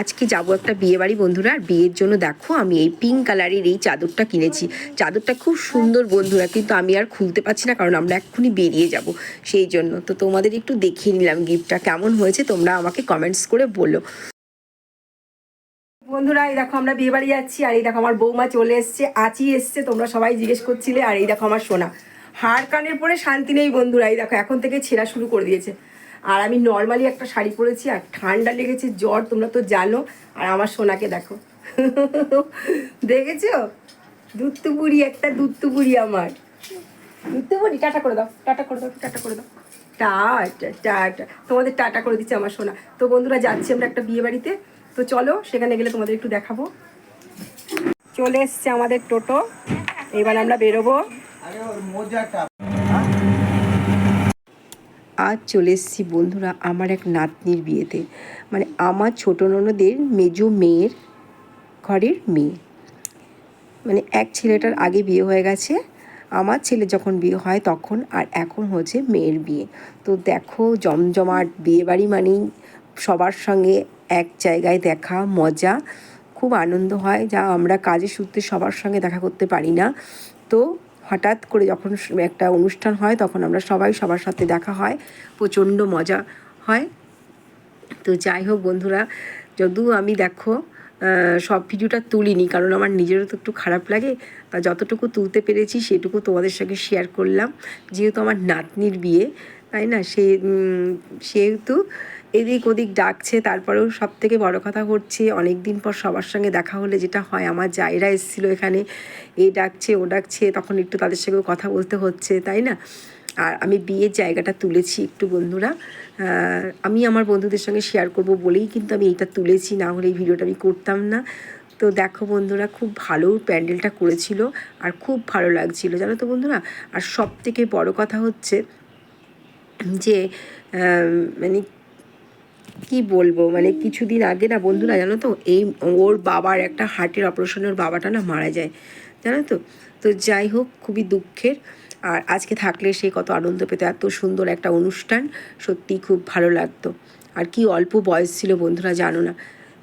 আজকে যাব একটা বিয়ে বাড়ি বন্ধুরা, আর বিয়ের জন্য দেখো আমি এই পিঙ্ক কালারের এই চাদরটা কিনেছি। চাদরটা খুব সুন্দর বন্ধুরা, কিন্তু আমি আর খুলতে পারছি না, কারণ আমরা এক্ষুনি বেরিয়ে যাব সেই জন্য। তো তোমাদের একটু দেখিয়ে নিলাম গিফটটা কেমন হয়েছে, তোমরা আমাকে কমেন্টস করে বলো। বন্ধুরা, এই দেখো আমরা বিয়ে বাড়ি যাচ্ছি, আর এই দেখো আমার বৌমা চলে এসছে, আচি এসছে, তোমরা সবাই জিজ্ঞেস করছিলে, আর এই দেখো আমার সোনা। হাড় কানের পরে শান্তি নেই বন্ধুরা, এই দেখো এখন থেকে ছেঁড়া শুরু করে দিয়েছে। আর আমি নর্মালি একটা শাড়ি পরেছি আর ঠান্ডা লেগেছে, জ্বর, তোমরা তো জানো। আর আমার সোনাকে দেখো। দেখেছ? দুত্তু বুড়ি একটা দুত্তু বুড়ি আমার। দুত্তু বুড়ি টাটা করে দাও, টাটা করে দাও, টাটা করে দাও। Tata tata. তোমাদের টাটা করে দিচ্ছে আমার সোনা। তো বন্ধুরা, যাচ্ছি আমরা একটা বিয়ে বাড়িতে। তো চলো, সেখানে গেলে তোমাদের একটু দেখাবো। চলে এসছে আমাদের টোটো। এবার আমরা বেরোবো। আজ চলে এসেছি, বন্ধুরা, আমার এক নাতনির বিয়েতে। মানে আমার ছোটো ননদের মেজো মেয়ের ঘরের মেয়ে। মানে এক ছেলেটার আগে বিয়ে হয়ে গেছে। আমার ছেলে যখন বিয়ে হয় তখন, আর এখন হচ্ছে মেয়ের বিয়ে। তো দেখো, জমজমাট বিয়ে বাড়ি মানেই সবার সঙ্গে এক জায়গায় দেখা, মজা। খুব আনন্দ হয়, যা আমরা কাজের সূত্রে সবার সঙ্গে দেখা করতে পারি না। তো হঠাৎ করে যখন একটা অনুষ্ঠান হয়, তখন আমরা সবাই সবার সাথে দেখা হয়, প্রচণ্ড মজা হয়। তো যাই হোক বন্ধুরা যদু আমি দেখো সব ভিডিওটা তুলিনি, কারণ আমার নিজেরও তো একটু খারাপ লাগে। তা যতটুকু তুলতে পেরেছি, সেটুকু তোমাদের সঙ্গে শেয়ার করলাম। যেহেতু আমার নাতনির বিয়ে তাই না? সে সেহেতু এদিক ওদিক ডাকছে, তারপরেও সব থেকে বড় কথা হচ্ছে অনেক দিন পর সবার সঙ্গে দেখা হলে যেটা হয়, আমার জায়রা এসেছিল এখানে, এ ডাকছে, ও ডাকছে, তখন একটু তাদের সঙ্গেও কথা বলতে হচ্ছে, তাই না? আর আমি বিয়ের জায়গাটা তুলেছি একটু বন্ধুরা আমি আমার বন্ধুদের সঙ্গে শেয়ার করব বলেই কিন্তু আমি এইটা তুলেছি, না হলে এই ভিডিওটা আমি করতাম না। তো দেখো বন্ধুরা, খুব ভালো প্যান্ডেলটা করেছিল, আর খুব ভালো লাগছিল, জানো তো বন্ধুরা? আর সব থেকে বড় কথা হচ্ছে যে মানে কি বলব? মানে কিছুদিন আগে না বন্ধুরা, জানো তো? এই ওর বাবার একটা হার্টের অপারেশনের ওর বাবাটা না মারা যায়, জানো তো? তো যাই হোক, খুবই দুঃখের। আর আজকে থাকলে সে কত আনন্দ পেত, এত সুন্দর একটা অনুষ্ঠান। সত্যিই খুব ভালো লাগতো। আর কি অল্প বয়স ছিল বন্ধুরা, জানো না?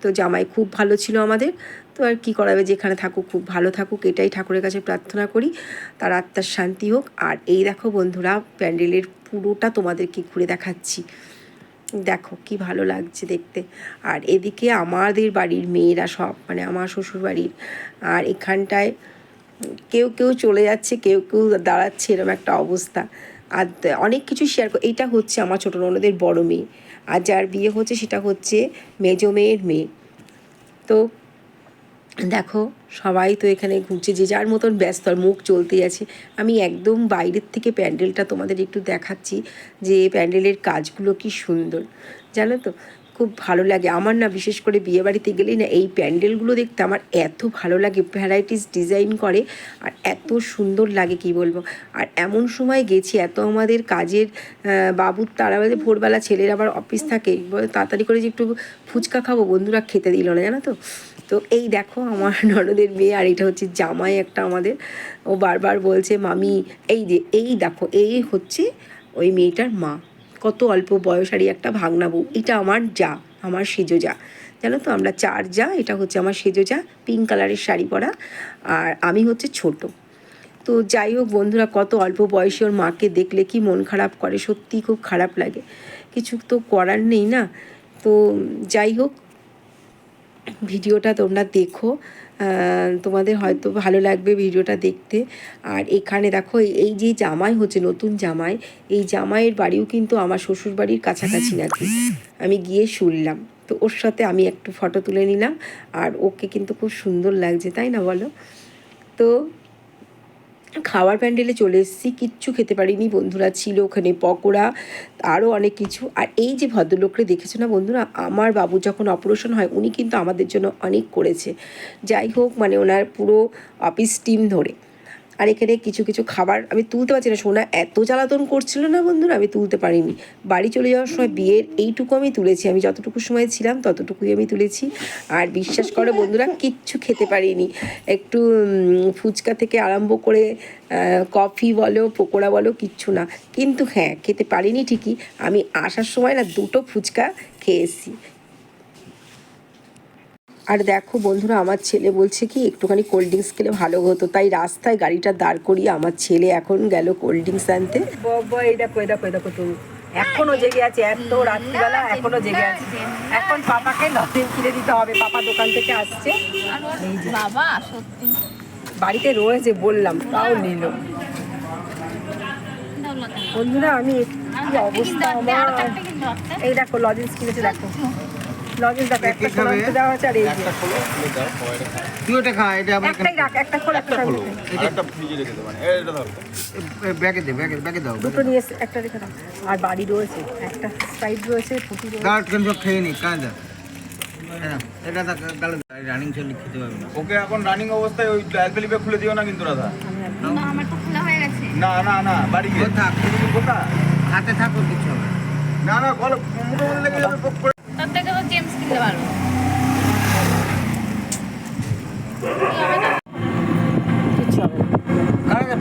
তো জামাই খুব ভালো ছিল আমাদের। তো আর কি করাবে যেখানে থাকুক, খুব ভালো থাকুক, এটাই ঠাকুরের কাছে প্রার্থনা করি। তার আত্মার শান্তি হোক। আর এই দেখো বন্ধুরা, প্যান্ডেলের পুরোটা তোমাদেরকে ঘুরে দেখাচ্ছি। দেখো কি ভালো লাগছে দেখতে। আর এদিকে আমাদের বাড়ির মেয়েরা সব মানে আমার শ্বশুর বাড়ির আর এখানটায় কেউ কেউ চলে যাচ্ছে, কেউ কেউ দাঁড়াচ্ছে এরকম একটা অবস্থা। আর অনেক কিছু শেয়ার এইটা হচ্ছে আমার ছোটো ননদের বড় মেয়ে। আর যার বিয়ে হচ্ছে সেটা হচ্ছে মেজো মেয়ের মেয়ে। তো দেখো, সবাই তো এখানে ঘুরছে, যে যার মতন ব্যস্ত আর মুখ চলতে আছে। আমি একদম বাইরের থেকে প্যান্ডেলটা তোমাদের একটু দেখাচ্ছি, যে প্যান্ডেলের কাজগুলো কি সুন্দর। জানো তো, খুব ভালো লাগে। আমার না বিশেষ করে বিয়েবাড়িতে গেলেই না এই প্যান্ডেলগুলো দেখতে আমার এত ভালো লাগে, ভ্যারাইটিস ডিজাইন করে, আর এত সুন্দর লাগে, কি বলব। আর এমন সময় গেছি, এত আমাদের কাজের বাবুর তারা ভোরবেলা ছেলের আবার অফিস থাকে তাড়াতাড়ি করে যে একটু ফুচকা খাব, বন্ধুরা খেতে দিল না, জানো তো। তো এই দেখো আমার ননদের মেয়ে, আর এটা হচ্ছে জামাই একটা আমাদের। ও বারবার বলছে, মামি, এই যে, এই দেখো, এই হচ্ছে ওই মেয়েটার মা। কত অল্প বয়সারই একটা ভাগনা বউ। এটা আমার যা, আমার সেজো যা। জানো তো, আমরা চার যা, এটা হচ্ছে আমার সেজো যা পিঙ্ক কালারের শাড়ি পরা, আর আমি হচ্ছে ছোট। তো যাই হোক বন্ধুরা, কত অল্প বয়সী ওর মাকে দেখলে কি মন খারাপ করে, সত্যিই খুব খারাপ লাগে। কিছু তো করার নেই না। তো যাই হোক ভিডিওটা তোমরা দেখো। তোমাদের হয়তো ভালো লাগবে ভিডিওটা দেখতে। আর এখানে দেখো, এই- যে জামাই হচ্ছে, নতুন জামাই, এই জামাইয়ের বাড়িও কিন্তু আমার শ্বশুর বাড়ির কাছাকাছি নাকি। আমি গিয়ে শুনলাম। তো ওর সাথে আমি একটু ফটো তুলে নিলাম। আর ওকে কিন্তু খুব সুন্দর লাগছে, তাই না বলো? তো খাওয়ার প্যান্ডেলে চলে এসেছি, কিচ্ছু খেতে পারিনি, বন্ধুরা ছিল ওখানে পকোড়া আরও অনেক কিছু। আর এই যে ভদ্রলোককে দেখেছ না বন্ধুরা, আমার বাবু যখন অপারেশন হয়, উনি কিন্তু আমাদের জন্য অনেক করেছে। যাই হোক মানে ওনার পুরো অফিস টিম ধরে। আর এখানে কিছু কিছু খাবার আমি তুলতে পারছি না। সোনা এত জ্বালাতন করছিল না বন্ধুরা, আমি তুলতে পারিনি। বাড়ি চলে যাওয়ার সময় বিয়ের এইটুকু আমি তুলেছি। আমি যতটুকু সময় ছিলাম ততটুকুই আমি তুলেছি। আর বিশ্বাস করো বন্ধুরা, কিচ্ছু খেতে পারিনি। একটু ফুচকা থেকে আরম্ভ করে কফি বলো, পকোড়া বলো, কিচ্ছু না। কিন্তু হ্যাঁ খেতে পারিনি ঠিকই। আমি আসার সময় না দুটো ফুচকা খেয়ে এসেছি। আর দেখো বন্ধুরা আমার ছেলে বলছে কি একটুখানি কোল্ড ড্রিঙ্কস খেলে ভালো হতো। তাই রাস্তায় গাড়িটা দাঁড় করিয়ে আমার ছেলে এখন গেল কোল্ড ড্রিঙ্কস আনতে। এই দেখো এই দেখো এই দেখো তুমি এখনও জেগে আছে এত রাত্রিবেলা এখনও জেগে আছে। এখন পাপাকে নতুন কিনে দিতে হবে পাপা দোকান থেকে আসছে। বাবা সত্যি। বাড়িতে রয়েছে বললাম তাও নিল। বন্ধুরা আমি অবস্থা আমার। এই দেখো লজেন্স কিনেছে দেখো। লজেন্স দেখো একটা কে দেওয়া আছে আর এই যে। একটা খোলো খুলে দাও সবাইটা তুই ওটা খা এটা আমার একটাই রাখ একটা খোলা একটা একটা খোলো। সামনে। আর একটা ফ্রিজে রেখে দেবো এটা ধরো। ব্যাগে দে ব্যাগে ব্যাগে দাও দুটো নিয়ে একটা রেখে দাও। আর বাড়ি রয়েছে একটা স্প্রাইট রয়েছে ফুটি রয়েছে। গার্ড কেন সব খেয়ে নি কাজ। হ্যাঁ এটা তো গালে রানিং চলি খেতে পারবে না। ওকে এখন রানিং অবস্থায় ওই অ্যালপেলিপে খুলে দিও না কিন্তু রাধা। না আমার তো খোলা হয়ে গেছে। না না না বাড়ি গিয়ে। থাক কোথা হাতে থাকো কিছু হবে না। না না বলো মুখে মনে লেগে যাবে জেমস কারণ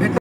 ভেতর